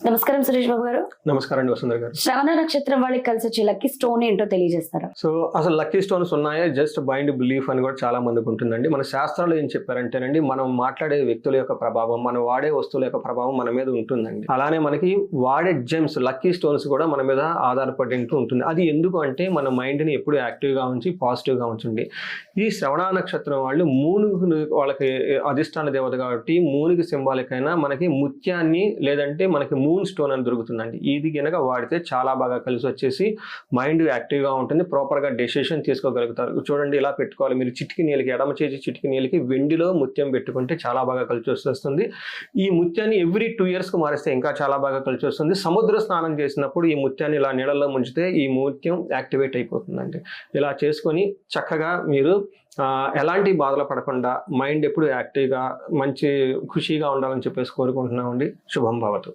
నమస్కారం సురేష్ బాబు గారు. నమస్కారం అండి వసుంధర గారు. శ్రవణ నక్షత్రం వాళ్ళకి కలిసి వచ్చే లక్కీ స్టోన్ ఏంటో తెలియజేస్తారా? సో అసలు లక్కీ స్టోన్స్ ఉన్నాయా? జస్ట్ బైండ్ బిలీఫ్ అని కూడా చాలా మందికి ఉంటుందండి. మన శాస్త్రాలు ఏం చెప్పారంటేనండి మనం మాట్లాడే వ్యక్తుల యొక్క ప్రభావం మనం వాడే వస్తువుల యొక్క ప్రభావం మన మీద ఉంటుందండి. అలానే మనకి వాడే జెమ్స్ లక్కీ స్టోన్స్ కూడా మన మీద ఆధారపడి ఉంటూ ఉంటుంది. అది ఎందుకు అంటే మన మైండ్ని ఎప్పుడు యాక్టివ్గా ఉంచి పాజిటివ్గా ఉంచండి. ఈ శ్రవణ నక్షత్రం వాళ్ళు మూనుగు వాళ్ళకి అధిష్టాన దేవత కాబట్టి మూనుకి సింబాలిక్ అయినా మనకి ముత్యాన్ని లేదంటే మనకి మూన్ స్టోన్ అని దొరుకుతుందండి. ఇది కనుక వాడితే చాలా బాగా కలిసి వచ్చేసి మైండ్ యాక్టివ్గా ఉంటుంది ప్రాపర్గా డెసిషన్ తీసుకోగలుగుతారు. చూడండి ఇలా పెట్టుకోవాలి. మీరు చిటికి నీళ్ళకి ఎడమ చేసి చిటికి నీళ్ళకి వెండిలో ముత్యం పెట్టుకుంటే చాలా బాగా కలిసి వస్తుంది. ఈ ముత్యాన్ని ఎవ్రీ టూ ఇయర్స్కి మారిస్తే ఇంకా చాలా బాగా కలిసి వస్తుంది. సముద్ర స్నానం చేసినప్పుడు ఈ ముత్యాన్ని ఇలా నీళ్ళలో ముంచితే ఈ ముత్యం యాక్టివేట్ అయిపోతుందండి. ఇలా చేసుకొని చక్కగా మీరు ఎలాంటి బాధలు పడకుండా మైండ్ ఎప్పుడు యాక్టివ్గా మంచి ఖుషీగా ఉండాలని చెప్పేసి కోరుకుంటున్నామండి. శుభం భవతు.